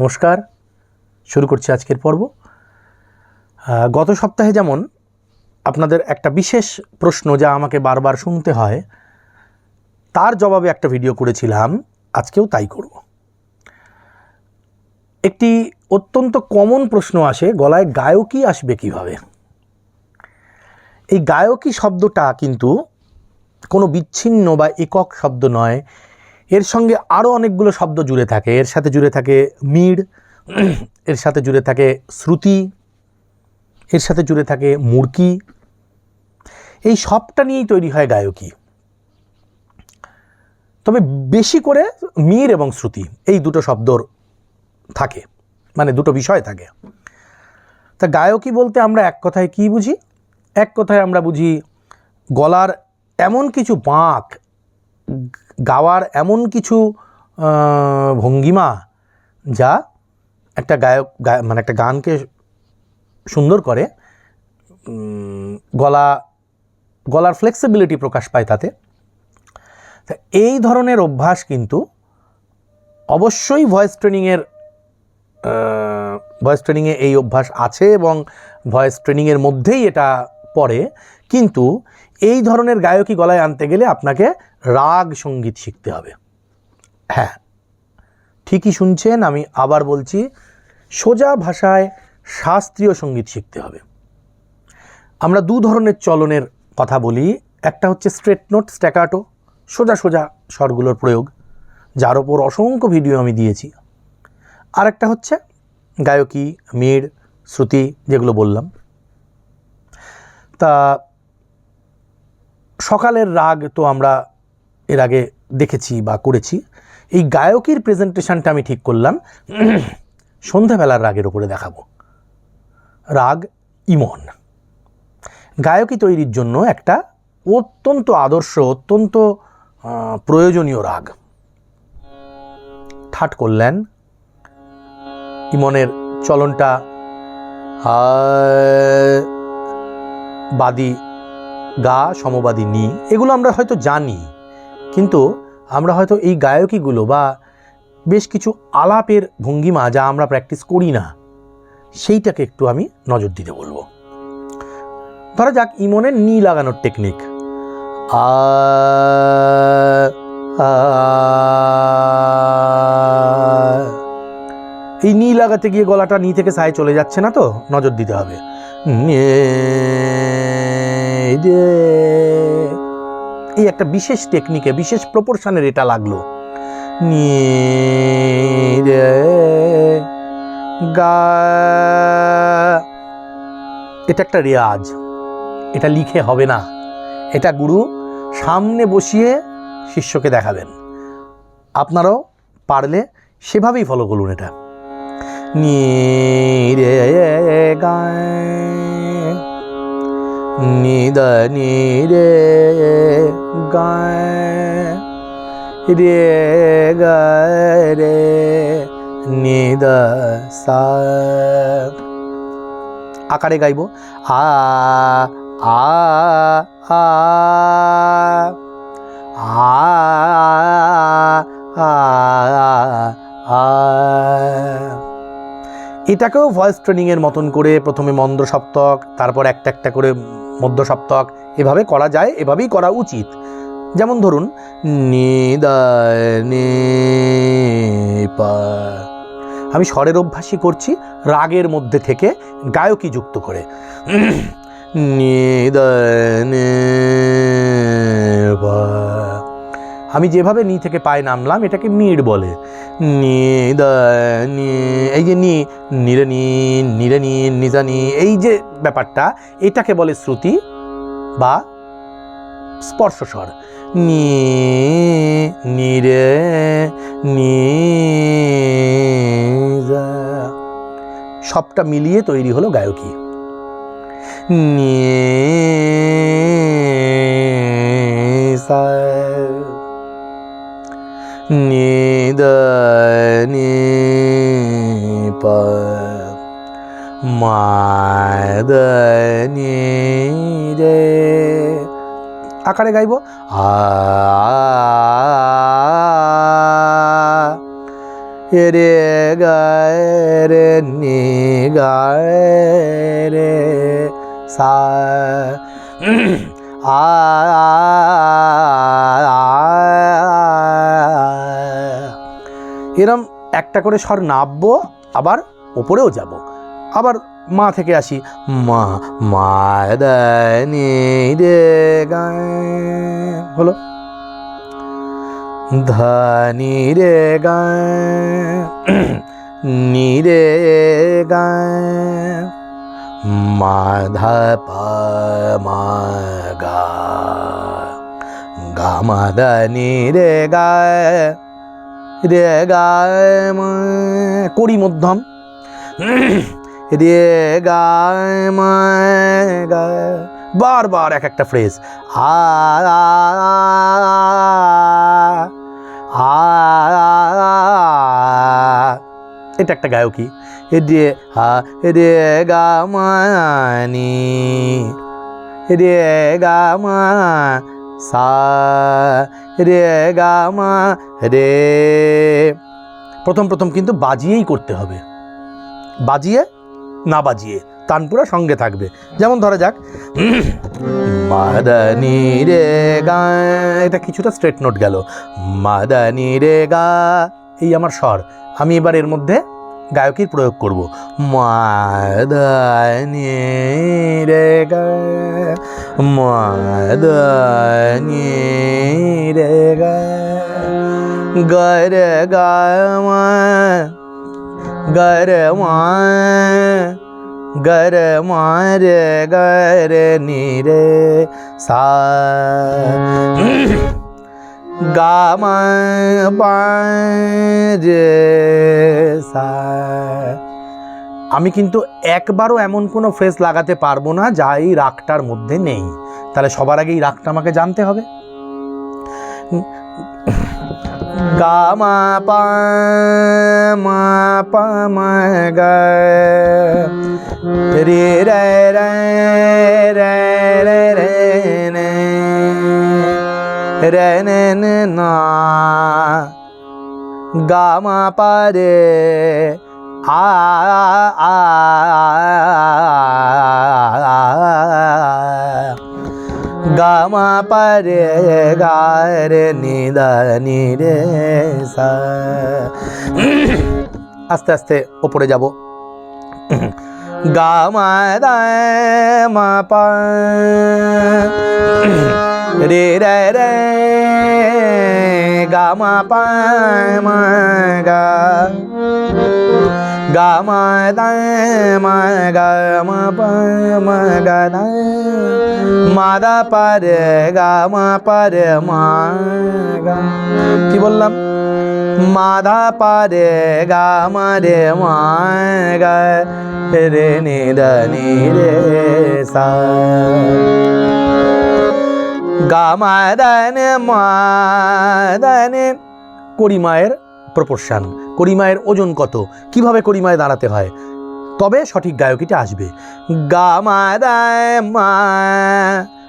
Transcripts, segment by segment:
নমস্কার। শুরু করছি আজকের পর্ব। গত সপ্তাহে যেমন আপনাদের একটা বিশেষ প্রশ্ন যা আমাকে বারবার শুনতে হয়, তার জবাবে একটা ভিডিও করেছিলাম, আজকেও তাই করব। একটি অত্যন্ত কমন প্রশ্ন আসে, গলায় গায়কী আসবে কীভাবে? এই গায়কী শব্দটা কিন্তু কোনো বিচ্ছিন্ন বা একক শব্দ নয় এর সঙ্গে আরও অনেকগুলো শব্দ জুড়ে থাকে। এর সাথে জুড়ে থাকে মিড়, এর সাথে জুড়ে থাকে শ্রুতি, এর সাথে জুড়ে থাকে মুরকি এই সবটা নিয়েই তৈরি হয় গায়কী। তবে বেশি করে মির এবং শ্রুতি, এই দুটো শব্দর থাকে মানে দুটো বিষয় থাকে। তা গায়কী বলতে আমরা এক কথায় কি বুঝি? এক কথায় আমরা বুঝি গলার এমন কিছু বাঁক গাওয়ার এমন কিছু ভঙ্গিমা যা একটা গায়ক মানে একটা গানকে সুন্দর করে গলা, গলার ফ্লেক্সিবিলিটি প্রকাশ পায় তাতে। এই ধরনের অভ্যাস কিন্তু অবশ্যই ভয়েস ট্রেনিংয়ের ভয়েস ট্রেনিংয়ে এই অভ্যাস আছে এবং ভয়েস ট্রেনিংয়ের মধ্যেই এটা পড়ে। কিন্তু এই ধরনের গায়কী গলায় আনতে গেলে আপনাকে রাগ সংগীত শিখতে হবে। হ্যাঁ ঠিকই শুনছেন, আমি আবার বলছি, সোজা ভাষায় শাস্ত্রীয় সংগীত শিখতে হবে। আমরা দু ধরনের চলনের কথা বলি, একটা হচ্ছে স্ট্রেট নোট, স্ট্যাকাটো, সোজা সোজা স্বরগুলোর প্রয়োগ, যার ওপর অসংখ্য ভিডিও আমি দিয়েছি। আর একটা হচ্ছে গায়কী মিড় শ্রুতি, যেগুলো বললাম। তা সকালের রাগ তো আমরা এর আগে দেখেছি বা করেছি। এই গায়কীর প্রেজেন্টেশনটা আমি ঠিক করলাম। সন্ধ্যাবেলার রাগের ওপরে দেখাবো। রাগ ইমন। গায়কী তৈরির জন্য একটা অত্যন্ত আদর্শ, অত্যন্ত প্রয়োজনীয় রাগ। ঠাট করলেন। ইমনের চলনটা বাদী গা সমবাদী নি এগুলো আমরা হয়তো জানি কিন্তু আমরা হয়তো এই গায়কীগুলো বা বেশ কিছু আলাপের ভঙ্গিমা যা আমরা প্র্যাকটিস করি না সেইটাকে একটু আমি নজর দিতে বলব ধরা যাক ইমনের নি লাগানোর টেকনিক আ এই নি লাগাতে গিয়ে গলাটা নি থেকে সায় চলে যাচ্ছে না তো নজর দিতে হবে দে। এই একটা বিশেষ টেকনিকে বিশেষ প্রপোর্শনের এটা লাগল। নি গা, এটা একটা রেয়াজ। এটা লিখে হবে না। এটা গুরু সামনে বসিয়ে শিষ্যকে দেখাবেন। আপনারাও পারলে সেভাবেই ফলো করুন এটা। নি রে গায় নি দা নি রে গায় রে গায় রে নি দা সা আকারে গাইব আ আ আ। এটাকেও ভয়েস ট্রেনিংয়ের মতন করে প্রথমে মন্দ সপ্তক, তারপর একটা একটা করে মধ্য সপ্তক এভাবে করা যায়, এভাবেই করা উচিত। যেমন ধরুন আমি স্বরের অভ্যাসই করছি রাগের মধ্যে থেকে গায়কী যুক্ত করে নিদ। আমি যেভাবে নি থেকে পায়ে নামলাম, এটাকে মিড় বলে। নিদানি এই যে নি নিরে নি নিরে নি নিজানি এই যে ব্যাপারটা, এটাকে বলে শ্রুতি বা স্পর্শ স্বর নি নিরে নি। সবটা মিলিয়ে তৈরি হলো গায়কী। নি সা নি দা নি পা মা দা নি রে আকারে গাইব আ রে গায় রে নি গায় রে সা আ একটা করে স্বর নাববো, আবার ওপরেও যাব। আবার মা থেকে আসি, মা মা রে হলো। ধনি রে গায় নি রে গায় মাধা মা গা গা মাধা নি রে গায় রে গায় করি মধ্যম। রে গায় মা গায় বারবার এক একটা ফ্রেজ আ এটা একটা গায়কী। রে হা রে গা মানি রে গা মা সা রে গা মা রে। প্রথম প্রথম কিন্তু বাজিয়েই করতে হবে। বাজিয়ে না বাজিয়ে তানপুরা সঙ্গে থাকবে। যেমন ধরা যাক। মাদানি রে গা, এটা কিছুটা স্ট্রেট নোট গেল। মাদানি রে গা, এই আমার স্বর। আমি এবার এর মধ্যে গায়কের প্রয়োগ করব। মাদানি রে গা মাদানি রে গা, গর গা মা গর মা গর মার গর নি রে সা গা মা পা রে আমি কিন্তু একবারও এমন কোনো ফ্রেজ লাগাতে পারব না যা এই রাগটার মধ্যে নেই। তাহলে সবার আগে এই রাগটা আমাকে জানতে হবে। গা মা পা মা পা, মা গা রে রে রে রে রে রে নে নে না গা মা পা রে আ। আ গা মা পা রে আস্তে আস্তে ওপরে যাব। গা মা দা মা পা। রে রে রে গা মা পা মা গা গা মা দা মা গা মা পা মা গা দা মা দা পা রে গা মা পা রে মা গা কি বললাম? মাধা পারে গা মারে মা গা রে নি দা নি রে সা গা মা দানে মা দানে করিমায়ের প্রপোর্শন। করিমায়ের ওজন কত? কীভাবে করিমায় দাঁড়াতে হয়? তবে সঠিক গায়কিটা আসবে। গা মা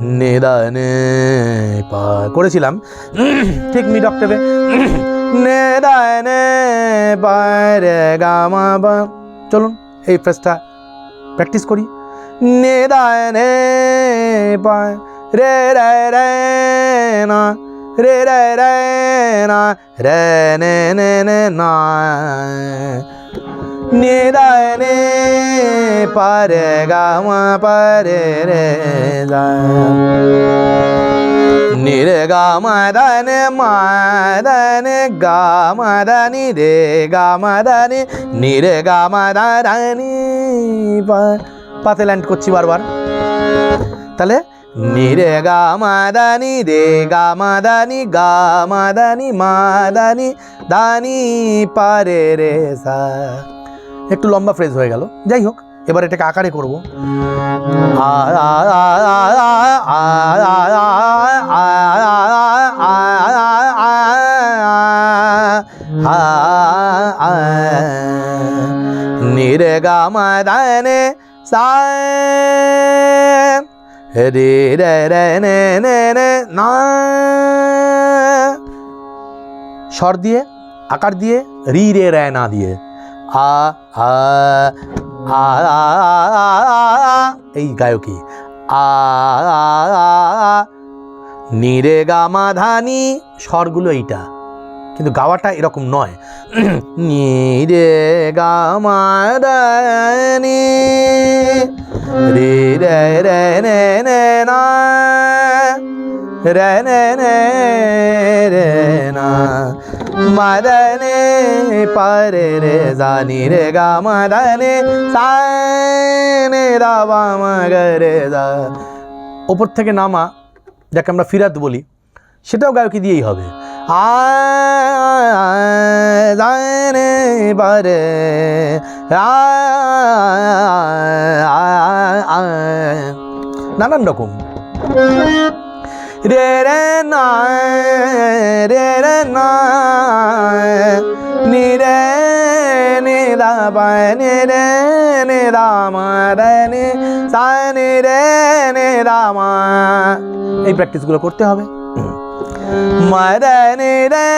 নেদানে পা করেছিলাম। ঠিক মিড অক্টেভে নেদানে পারে গামা বা। চলুন, এই ফ্রেসটা প্র্যাকটিস করি। নেদানে পা রে রে রে না, রে রে রে না, রে নে নে নে। না নিদানে পারে গামা পারে রে নিরে গামাদানে মাদানে গামাদানি রে গামাদানি নিরে গামাদানি পাতে ল্যান্ড করছি বারবার তাহলে নিরে গামাদানি রে গামাদানি গামাদানি মাদানি দানি পারে রে সা একটু লম্বা ফ্রেজ হয়ে গেল যাই হোক এবার এটাকে আকারে করব নির্গমদনে সায় রে রে রে নে নে না স্বর দিয়ে আকার দিয়ে রি রে রায় না দিয়ে আ আ এই গায়কী আ আ, আ, আ, নি রে গা মা ধা নি স্বরগুলো এইটা কিন্তু গাওয়াটা এরকম নয় নি রে গা মা ধা নি রে রে রে নে রে নে নে রে না মদনে, পারে রে জানি রে গা মদনে সানে রাবা মগরে দা ওপর থেকে নামা, যাকে আমরা ফিরাত বলি, সেটাও গায়কি দিয়েই হবে। আ জানে পারে নানান রকম। রে রে না রে রে না নি রে, নি দা নি রে, নি দা মা, রে নি সা রে, নি দা মা। এই প্র্যাকটিসগুলো করতে হবে। মা রে, নি রে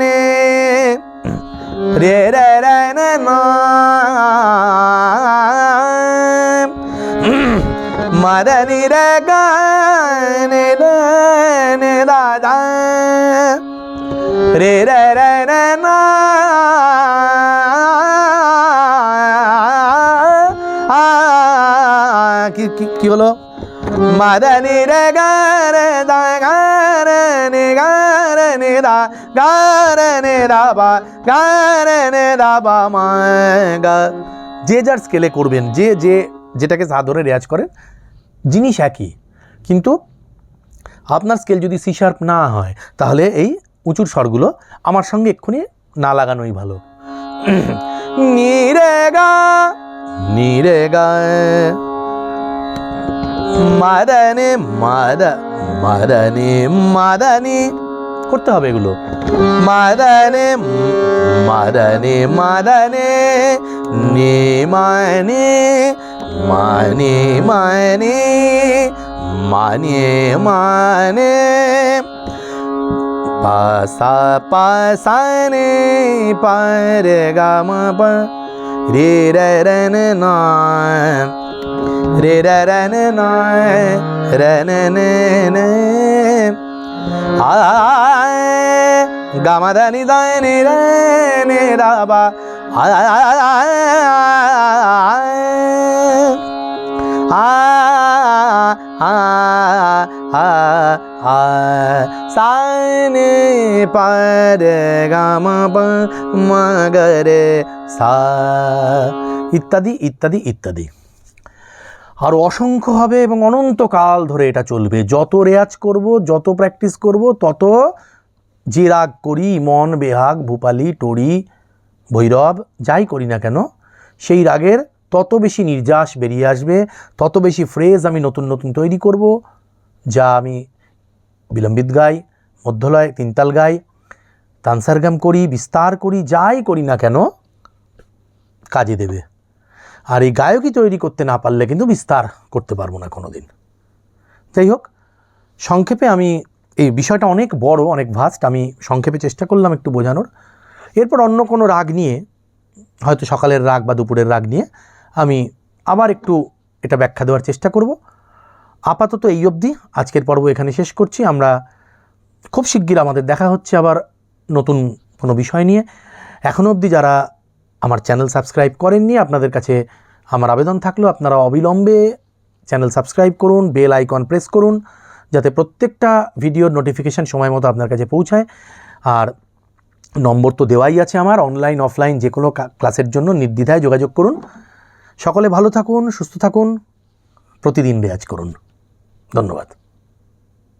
নি, রে রে রে, নে না মদনি রে, নে দাদা রে রে রে রে, না। কি হলো? মদনি রে গারে দা গারে নে গারে নে, দা। গারে নে, দা, বা। গারে নে, দা, বা, মা, গা। যে যার স্কেলে করবেন, যে যে, যেটাকে সা ধরে রেয়াজ করেন, জিনিস একই। কিন্তু আপনার স্কেল যদি সি শার্প না হয়, তাহলে এই উঁচুর স্বরগুলো আমার সঙ্গে এক্ষুনি না লাগানোই ভালো। নিরে গা নিরে গা, মাদানে, মাদা, মাদানে মাদানে, করতে হবে এগুলো। মাদানে মাদানে মাদানে, নে মানে মানে মানে মানে মানে পাসা পাসানে পারে গাম প রে রে রে নে না রে রে রে নে না রে নে নে নে আ গামাদানি সানে পারে মগরে সা ইত্যাদি ইত্যাদি ইত্যাদি আর অসংখ্য হবে এবং অনন্তকাল ধরে এটা চলবে। যত রেয়াজ করব, যত প্র্যাকটিস করব, তত যে রাগ করি, মন বেহাগ, ভূপালি, টরি, ভৈরব, যাই করি না কেন, সেই রাগের তত বেশি নির্যাস বেরিয়ে আসবে, তত বেশি ফ্রেজ আমি নতুন নতুন তৈরি করব। যা আমি বিলম্বিত গাই, মধ্যলয় তিনতাল গাই, তানসারগাম করি, বিস্তার করি, যাই করি না কেন, কাজে দেবে। আর এই গায়কই তৈরি করতে না পারলে কিন্তু বিস্তার করতে পারব না কোনো দিন যাই হোক, সংক্ষেপে আমি এই বিষয়টা অনেক বড়, অনেক ভাস্ট আমি সংক্ষেপে চেষ্টা করলাম একটু বোঝানোর। এরপর অন্য কোনো রাগ নিয়ে, হয়তো সকালের রাগ বা দুপুরের রাগ নিয়ে, আমি আবার একটু এটা ব্যাখ্যা দেওয়ার চেষ্টা করব। আপাতত এই অবধি। আজকের পর্ব এখানে শেষ করছি। আমরা খুব শিগগির আমাদের দেখা হচ্ছে আবার নতুন কোনো বিষয় নিয়ে। এখনও অবধি যারা আমার চ্যানেল সাবস্ক্রাইব করেননি, আপনাদের কাছে আমার আবেদন থাকল, আপনারা অবিলম্বে চ্যানেল সাবস্ক্রাইব করুন, বেল আইকন প্রেস করুন, যাতে প্রত্যেকটা ভিডিওর নোটিফিকেশান সময় মতো আপনার কাছে পৌঁছায়। আর নম্বর তো দেওয়াই আছে আমার, অনলাইন, অফলাইন যে কোনো ক্লাসের জন্য নির্দ্বিধায় যোগাযোগ করুন। সকলে ভালো থাকুন, সুস্থ থাকুন, প্রতিদিন রেয়াজ করুন। ধন্যবাদ।